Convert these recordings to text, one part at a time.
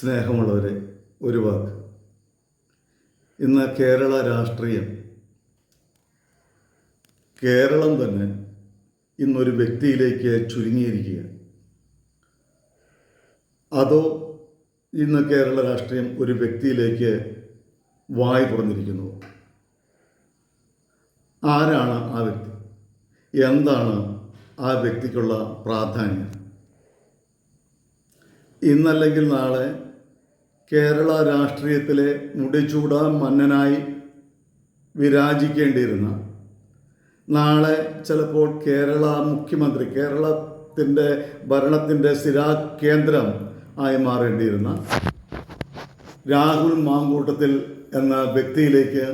സ്നേഹമുള്ളവരെ ഒരു വാക്ക്. ഇന്ന് കേരള രാഷ്ട്രീയം. കേരളം തന്നെ ഇന്നൊരു വ്യക്തിയിലേക്ക് ചുരുങ്ങിയിരിക്കുക അതോ ഇന്ന് കേരള രാഷ്ട്രീയം ഒരു വ്യക്തിയിലേക്ക് വായി തുറന്നിരിക്കുന്നു? ആരാണ് ആ വ്യക്തി? എന്താണ് ആ വ്യക്തിക്കുള്ള പ്രാധാന്യം? ഇന്നല്ലെങ്കിൽ നാളെ കേരള രാഷ്ട്രീയത്തിലെ മുടിച്ചൂടാൻ മന്നനായി വിരാജിക്കേണ്ടിയിരുന്ന നാളെ ചിലപ്പോൾ കേരള മുഖ്യമന്ത്രി കേരളത്തിന്റെ ഭരണത്തിന്റെ സ്ഥിരാകേന്ദ്രം ആയി മാറേണ്ടിയിരുന്ന രാഹുൽ മാങ്കൂട്ടത്തിൽ എന്ന വ്യക്തിയിലേക്ക്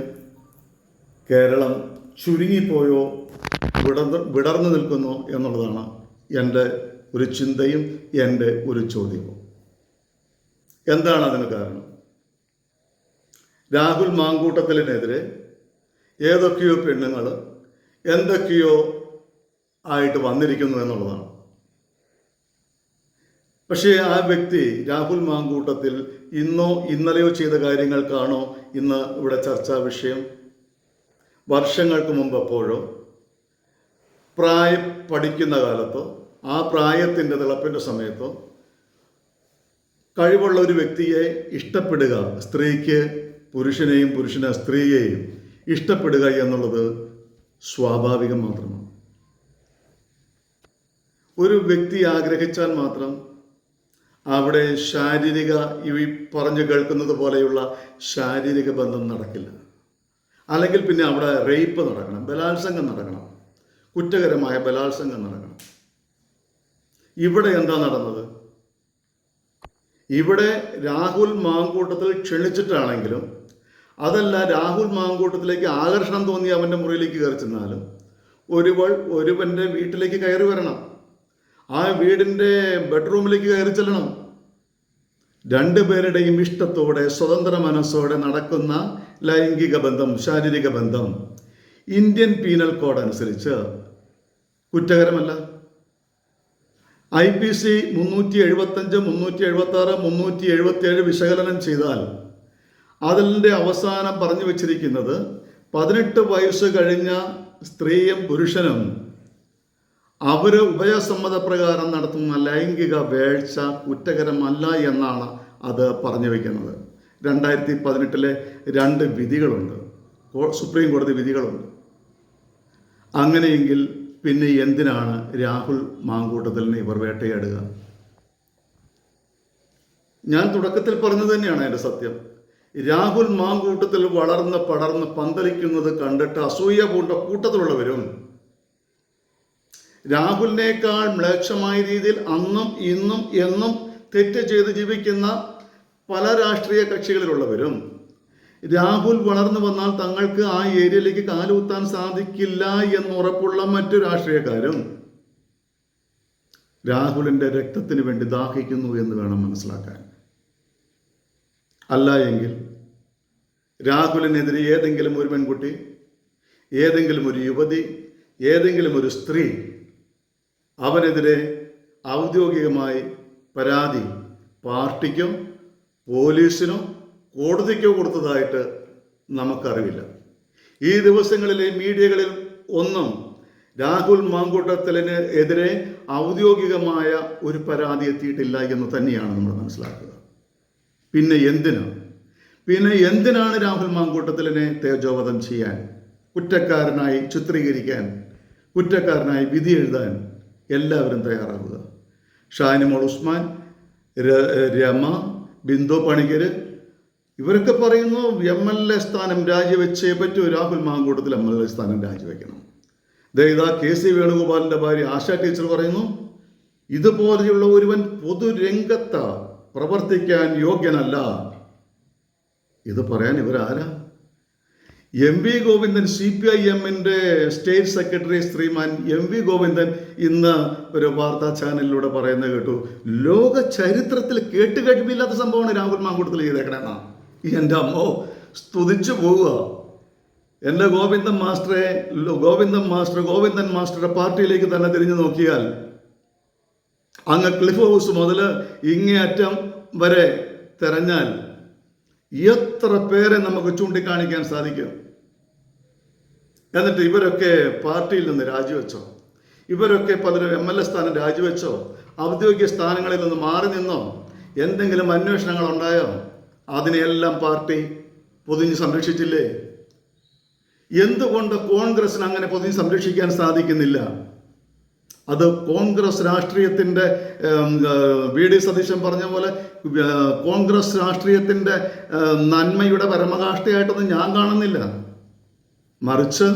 കേരളം ചുരുങ്ങിപ്പോയോ വിടർന്ന് വിടർന്നു നിൽക്കുന്നു എന്നുള്ളതാണ് എന്റെ ഒരു ചിന്തയും എന്റെ ഒരു ചോദ്യവും. എന്താണ് അതിന് കാരണം? രാഹുൽ മാങ്കൂട്ടത്തിലിനെതിരെ ഏതൊക്കെയോ പെണ്ണുങ്ങൾ എന്തൊക്കെയോ ആയിട്ട് വന്നിരിക്കുന്നു എന്നുള്ളതാണ്. പക്ഷേ ആ വ്യക്തി രാഹുൽ മാങ്കൂട്ടത്തിൽ ഇന്നോ ഇന്നലെയോ ചെയ്ത കാര്യങ്ങൾക്കാണോ ഇന്ന് ഇവിടെ ചർച്ചാ വിഷയം? വർഷങ്ങൾക്ക് മുമ്പ് എപ്പോഴോ പ്രായം പഠിക്കുന്ന കാലത്തോ ആ പ്രായത്തിന്റെ തിളപ്പിന്റെ സമയത്തോ കഴിവുള്ള ഒരു വ്യക്തിയെ ഇഷ്ടപ്പെടുക സ്ത്രീക്ക് പുരുഷനെയും പുരുഷന് സ്ത്രീയെയും ഇഷ്ടപ്പെടുക എന്നുള്ളത് സ്വാഭാവികം മാത്രമാണ്. ഒരു വ്യക്തി ആഗ്രഹിച്ചാൽ മാത്രം അവിടെ ശാരീരിക ഈ പറഞ്ഞു കേൾക്കുന്നത് പോലെയുള്ള ശാരീരിക ബന്ധം നടക്കില്ല. അല്ലെങ്കിൽ പിന്നെ അവിടെ റേപ്പ് നടക്കണം ബലാത്സംഗം നടക്കണം കുറ്റകരമായ ബലാത്സംഗം നടക്കണം. ഇവിടെ എന്താ നടന്നത്? ഇവിടെ രാഹുൽ മാങ്കൂട്ടത്തിൽ ക്ഷണിച്ചിട്ടാണെങ്കിലും അതല്ല രാഹുൽ മാങ്കൂട്ടത്തിലേക്ക് ആകർഷണം തോന്നി അവന്റെ മുറിയിലേക്ക് കയറി ചെന്നാലും ഒരുവൾ ഒരുവന്റെ വീട്ടിലേക്ക് കയറി വരണം. ആ വീടിന്റെ ബെഡ്റൂമിലേക്ക് കയറി ചെല്ലണം. രണ്ടുപേരുടെയും ഇഷ്ടത്തോടെ സ്വതന്ത്ര മനസ്സോടെ നടക്കുന്ന ലൈംഗിക ബന്ധം ശാരീരിക ബന്ധം ഇന്ത്യൻ പീനൽ കോഡ് അനുസരിച്ച് കുറ്റകരമല്ല. ഐ പി സി മുന്നൂറ്റി എഴുപത്തഞ്ച് മുന്നൂറ്റി എഴുപത്തി ആറ് മുന്നൂറ്റി എഴുപത്തി ഏഴ് വിശകലനം ചെയ്താൽ അതിന്റെ അവസാനം പറഞ്ഞു വച്ചിരിക്കുന്നത് പതിനെട്ട് വയസ്സ് കഴിഞ്ഞ സ്ത്രീയും പുരുഷനും അവർ ഉഭയസമ്മതപ്രകാരം നടത്തുന്ന ലൈംഗിക വേഴ്ച കുറ്റകരമല്ല എന്നാണ് അത് പറഞ്ഞു വയ്ക്കുന്നത് രണ്ടായിരത്തി പതിനെട്ടിലെ രണ്ട് വിധികളുണ്ട്. സുപ്രീം കോടതി വിധികളുണ്ട്. അങ്ങനെയെങ്കിൽ പിന്നെ എന്തിനാണ് രാഹുൽ മാങ്കൂട്ടത്തിലിനെ ഇവർ വേട്ടയാടുക? ഞാൻ തുടക്കത്തിൽ പറഞ്ഞത് തന്നെയാണ് എന്റെ സത്യം. രാഹുൽ മാങ്കൂട്ടത്തിൽ വളർന്ന് പടർന്ന് പന്തലിക്കുന്നത് കണ്ടിട്ട് അസൂയ പൂണ്ട കൂട്ടത്തിലുള്ളവരും രാഹുലിനേക്കാൾ മ്ലേക്ഷമായ രീതിയിൽ അന്നും ഇന്നും എന്നും തെറ്റ് ചെയ്ത് ജീവിക്കുന്ന പല രാഷ്ട്രീയ കക്ഷികളിലുള്ളവരും രാഹുൽ വളർന്നു വന്നാൽ തങ്ങൾക്ക് ആ ഏരിയയിലേക്ക് കാലുകുത്താൻ സാധിക്കില്ല എന്ന് ഉറപ്പുള്ള മറ്റു രാഷ്ട്രീയക്കാരും രാഹുലിന്റെ രക്തത്തിന് വേണ്ടി ദാഹിക്കുന്നു എന്ന് വേണം മനസ്സിലാക്കാൻ. അല്ല എങ്കിൽ രാഹുലിനെതിരെ ഏതെങ്കിലും ഒരു പെൺകുട്ടി ഏതെങ്കിലും ഒരു യുവതി ഏതെങ്കിലും ഒരു സ്ത്രീ അവനെതിരെ ഔദ്യോഗികമായി പരാതി പാർട്ടിക്കും പോലീസിനോ കോടതിക്കോ കൊടുത്തതായിട്ട് നമുക്കറിവില്ല. ഈ ദിവസങ്ങളിലെ മീഡിയകളിൽ ഒന്നും രാഹുൽ മാങ്കൂട്ടത്തലിന് എതിരെ ഔദ്യോഗികമായ ഒരു പരാതി എത്തിയിട്ടില്ല എന്ന് തന്നെയാണ് നമ്മൾ മനസ്സിലാക്കുക. പിന്നെ എന്തിനാ? പിന്നെ എന്തിനാണ് രാഹുൽ മാങ്കൂട്ടത്തലിനെ തേജോവധം ചെയ്യാൻ കുറ്റക്കാരനായി ചിത്രീകരിക്കാൻ കുറ്റക്കാരനായി വിധി എഴുതാൻ എല്ലാവരും തയ്യാറാകുക ഷാനിമോൾ ഉസ്മാൻ രമ ബിന്ദു പണിക്കർ ഇവരൊക്കെ പറയുന്നു എം എൽ എ സ്ഥാനം രാജിവെച്ചേ പറ്റൂ. Rahul Mankoottathil M L A സ്ഥാനം രാജിവെക്കണം. ദേ ഇതാ കെ സി വേണുഗോപാലിന്റെ ഭാര്യ ആശ ടീച്ചർ പറയുന്നു ഇതുപോലെയുള്ള ഒരുവൻ പൊതുരംഗത്ത് പ്രവർത്തിക്കാൻ യോഗ്യനല്ല. ഇത് പറയാൻ ഇവരാരാ? M V Govindan C P I എമ്മിന്റെ സ്റ്റേറ്റ് സെക്രട്ടറി ശ്രീമാൻ എം വി ഗോവിന്ദൻ ഇന്ന് ഒരു വാർത്താ ചാനലിലൂടെ പറയുന്നത് കേട്ടു. ലോക ചരിത്രത്തിൽ കേട്ടുകഴിവില്ലാത്ത സംഭവമാണ് രാഹുൽ മാങ്കൂട്ടത്തിൽ ചെയ്തേക്കണേന്നാ എന്റെ അമ്മോ സ്തുതിച്ചു പോവുക. എന്റെ ഗോവിന്ദൻ മാസ്റ്ററെ ഗോവിന്ദൻ മാസ്റ്റർ ഗോവിന്ദൻ മാസ്റ്ററുടെ പാർട്ടിയിലേക്ക് തന്നെ തിരിഞ്ഞു നോക്കിയാൽ അങ്ങ് ക്ലിഫ് ഹൗസ് മുതൽ ഇങ്ങേയറ്റം വരെ തെരഞ്ഞാൽ എത്ര പേരെ നമുക്ക് ചൂണ്ടിക്കാണിക്കാൻ സാധിക്കും? എന്നിട്ട് ഇവരൊക്കെ പാർട്ടിയിൽ നിന്ന് രാജിവെച്ചോ? ഇവരൊക്കെ പലരും എം എൽ എ സ്ഥാനം രാജിവെച്ചോ? ഔദ്യോഗിക സ്ഥാനങ്ങളിൽ നിന്ന് മാറി നിന്നോ? എന്തെങ്കിലും അന്വേഷണങ്ങൾ ഉണ്ടായോ? അതിനെയെല്ലാം പാർട്ടി പൊതിഞ്ഞ് സംരക്ഷിച്ചില്ലേ? എന്തുകൊണ്ട് കോൺഗ്രസിന് അങ്ങനെ പൊതിഞ്ഞ് സംരക്ഷിക്കാൻ സാധിക്കുന്നില്ല? അത് കോൺഗ്രസ് രാഷ്ട്രീയത്തിന്റെ വി ഡി സതീശൻ പറഞ്ഞ പോലെ കോൺഗ്രസ് രാഷ്ട്രീയത്തിന്റെ നന്മയുടെ പരമകാഷ്ഠയായിട്ടൊന്നും ഞാൻ കാണുന്നില്ല. മറിച്ച്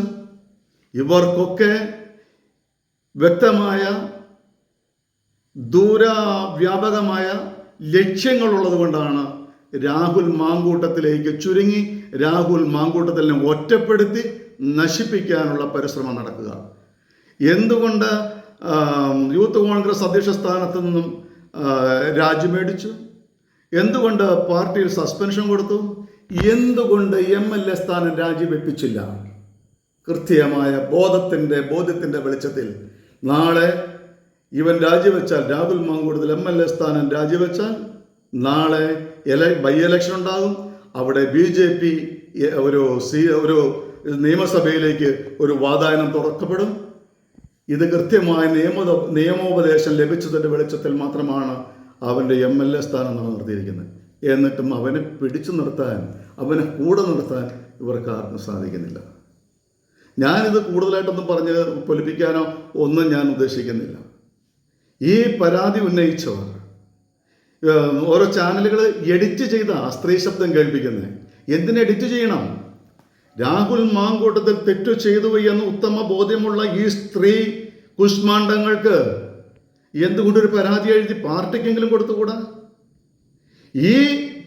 ഇവർക്കൊക്കെ വ്യക്തമായ ദൂരവ്യാപകമായ ലക്ഷ്യങ്ങളുള്ളത് കൊണ്ടാണ് രാഹുൽ മാങ്കൂട്ടത്തിലേക്ക് ചുരുങ്ങി രാഹുൽ മാങ്കൂട്ടത്തിനെ ഒറ്റപ്പെടുത്തി നശിപ്പിക്കാനുള്ള പരിശ്രമം നടക്കുക. എന്തുകൊണ്ട് യൂത്ത് കോൺഗ്രസ് അധ്യക്ഷ സ്ഥാനത്ത് നിന്നും രാജി മേടിച്ചു? എന്തുകൊണ്ട് പാർട്ടിയിൽ സസ്പെൻഷൻ കൊടുത്തു? എന്തുകൊണ്ട് എം എൽ എ സ്ഥാനം രാജിവെപ്പിച്ചില്ല കൃത്യമായ ബോധത്തിന്റെ ബോധ്യത്തിന്റെ വെളിച്ചത്തിൽ. നാളെ ഇവൻ രാജിവെച്ചാൽ Rahul Mankoottathil M L A സ്ഥാനം രാജിവെച്ചാൽ നാളെ എല ബൈ ഇലക്ഷൻ ഉണ്ടാകും. അവിടെ ബി ജെ പി ഒരു സി ഒരു നിയമസഭയിലേക്ക് ഒരു വാതായനം തുറക്കപ്പെടും. ഇത് കൃത്യമായ നിയമ നിയമോപദേശം ലഭിച്ചതിന്റെ വെളിച്ചത്തിൽ മാത്രമാണ് അവന്റെ എം എൽ എ സ്ഥാനം നിലനിർത്തിയിരിക്കുന്നത്. എന്നിട്ടും അവനെ പിടിച്ചു നിർത്താൻ അവനെ കൂടെ നിർത്താൻ ഇവർക്ക് ആർക്കും സാധിക്കുന്നില്ല. ഞാനിത് കൂടുതലായിട്ടൊന്നും പറഞ്ഞ് പൊലിപ്പിക്കാനോ ഒന്നും ഞാൻ ഉദ്ദേശിക്കുന്നില്ല. ഈ പരാതി ഉന്നയിച്ചവർ ഓരോ ചാനലുകൾ എഡിറ്റ് ചെയ്ത സ്ത്രീ ശബ്ദം കേൾപ്പിക്കുന്നത് എന്തിനെ എഡിറ്റ് ചെയ്യണം? രാഹുൽ മാങ്കൂട്ടത്തിൽ തെറ്റു ചെയ്തു എന്ന് ഉത്തമ ബോധ്യമുള്ള ഈ സ്ത്രീ കുഷ്മാണ്ഡങ്ങൾക്ക് എന്തുകൊണ്ടൊരു പരാതി എഴുതി പാർട്ടിക്കെങ്കിലും കൊടുത്തുകൂടാ? ഈ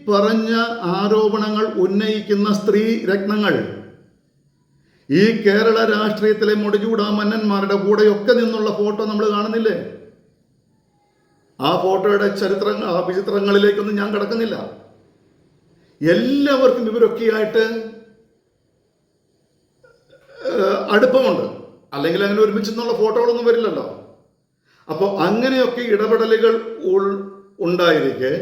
പറഞ്ഞ ആരോപണങ്ങൾ ഉന്നയിക്കുന്ന സ്ത്രീ രത്നങ്ങൾ ഈ കേരള രാഷ്ട്രീയത്തിലെ മുടിചൂടാ മന്നന്മാരുടെ കൂടെയൊക്കെ നിന്നുള്ള ഫോട്ടോ നമ്മൾ കാണുന്നില്ലേ? ആ ഫോട്ടോയുടെ ചരിത്രങ്ങൾ ആ വിചിത്രങ്ങളിലേക്കൊന്നും ഞാൻ കിടക്കുന്നില്ല. എല്ലാവർക്കും ഇവരൊക്കെയായിട്ട് അടുപ്പമുണ്ട്. അല്ലെങ്കിൽ അങ്ങനെ ഒരുമിച്ച് നിന്നുള്ള ഫോട്ടോകളൊന്നും വരില്ലല്ലോ. അപ്പോൾ അങ്ങനെയൊക്കെ ഇടപെടലുകൾ ഉണ്ടായിരിക്കെ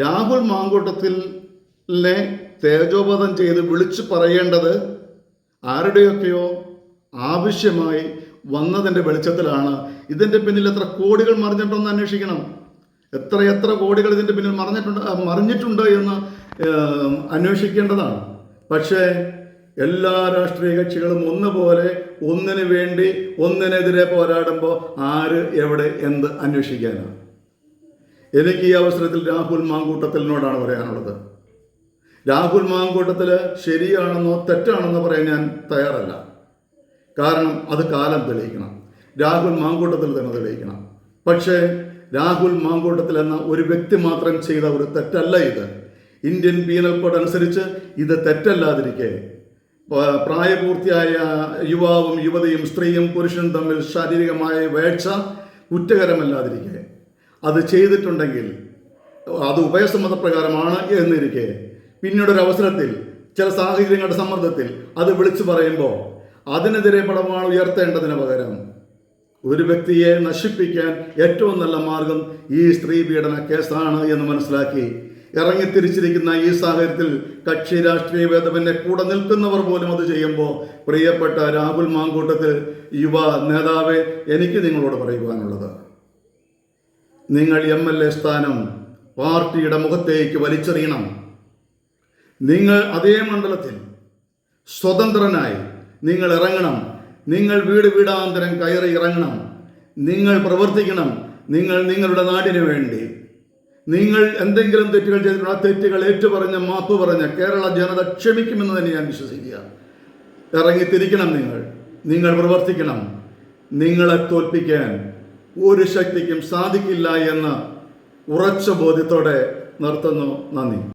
രാഹുൽ മാങ്കൂട്ടത്തിലെ തേജോപതം ചെയ്ത് വിളിച്ചു പറയേണ്ടത് ആരുടെയൊക്കെയോ ആവശ്യമായി വന്നതിന്റെ വെളിച്ചത്തിലാണ്. ഇതിന്റെ പിന്നിൽ എത്ര കോടികൾ മറിഞ്ഞിട്ടുണ്ടെന്ന് അന്വേഷിക്കണം. എത്ര എത്ര കോടികൾ ഇതിന്റെ പിന്നിൽ മറിഞ്ഞിട്ടുണ്ട് മറിഞ്ഞിട്ടുണ്ട് എന്ന് അന്വേഷിക്കേണ്ടതാണ്. പക്ഷേ എല്ലാ രാഷ്ട്രീയ കക്ഷികളും ഒന്നുപോലെ ഒന്നിനു വേണ്ടി ഒന്നിനെതിരെ പോരാടുമ്പോൾ ആര് എവിടെ എന്ത് അന്വേഷിക്കാനാണ് എനിക്ക് ഈ അവസരത്തിൽ രാഹുൽ മാങ്കൂട്ടത്തിനോടാണ് പറയാനുള്ളത്. രാഹുൽ മാങ്കൂട്ടത്തിൽ ശരിയാണെന്നോ തെറ്റാണെന്നോ പറയാൻ ഞാൻ തയ്യാറല്ല. കാരണം അത് കാലം തെളിയിക്കണം. രാഹുൽ മാങ്കൂട്ടത്തിൽ തന്നെ തെളിയിക്കണം. പക്ഷേ രാഹുൽ മാങ്കോട്ടത്തിൽ എന്ന ഒരു വ്യക്തി മാത്രം ചെയ്ത ഒരു തെറ്റല്ല ഇത്. ഇന്ത്യൻ പീനൽ കോഡ് അനുസരിച്ച് ഇത് തെറ്റല്ലാതിരിക്കെ. പ്രായപൂർത്തിയായ യുവാവും യുവതിയും സ്ത്രീയും പുരുഷനും തമ്മിൽ ശാരീരികമായ വേഴ്ച കുറ്റകരമല്ലാതിരിക്കെ. അത് ചെയ്തിട്ടുണ്ടെങ്കിൽ അത് ഉഭയസമ്മതപ്രകാരമാണ് എന്നിരിക്കെ. പിന്നീടൊരു അവസരത്തിൽ ചില സാഹചര്യങ്ങളുടെ സമ്മർദ്ദത്തിൽ അത് വിളിച്ചു പറയുമ്പോൾ അതിനെതിരെ പടമാണ് ഉയർത്തേണ്ടതിന് പകരം ഒരു വ്യക്തിയെ നശിപ്പിക്കാൻ ഏറ്റവും നല്ല മാർഗം ഈ സ്ത്രീ പീഡന കേസാണ് എന്ന് മനസ്സിലാക്കി. ഇറങ്ങിത്തിരിച്ചിരിക്കുന്ന ഈ സാഹചര്യത്തിൽ കക്ഷി രാഷ്ട്രീയ ഭേദമന്യേ കൂടെ നിൽക്കുന്നവർ പോലും അത് ചെയ്യുമ്പോൾ പ്രിയപ്പെട്ട രാഹുൽ മാങ്കൂട്ടത്തിൽ യുവ നേതാവെ എനിക്ക് നിങ്ങളോട് പറയുവാനുള്ളത്. നിങ്ങൾ എം എൽ എ സ്ഥാനം പാർട്ടിയുടെ മുഖത്തേക്ക് വലിച്ചെറിയണം. നിങ്ങൾ അതേ മണ്ഡലത്തിൽ സ്വതന്ത്രനായി നിങ്ങൾ ഇറങ്ങണം. നിങ്ങൾ വീട് വീടാന്തരം കയറി ഇറങ്ങണം. നിങ്ങൾ പ്രവർത്തിക്കണം. നിങ്ങൾ നിങ്ങളുടെ നാടിനു വേണ്ടി. നിങ്ങൾ എന്തെങ്കിലും തെറ്റുകൾ ചെയ്തിട്ടുണ്ട് ആ തെറ്റുകൾ ഏറ്റുപറഞ്ഞ മാപ്പ് പറഞ്ഞ കേരള ജനത ക്ഷമിക്കുമെന്ന് തന്നെ ഞാൻ വിശ്വസിക്കുക. ഇറങ്ങിത്തിരിക്കണം നിങ്ങൾ. നിങ്ങൾ പ്രവർത്തിക്കണം. നിങ്ങളെ തോൽപ്പിക്കാൻ ഒരു ശക്തിക്കും സാധിക്കില്ല എന്ന ഉറച്ച ബോധ്യത്തോടെ നിർത്തുന്നു. നന്ദി.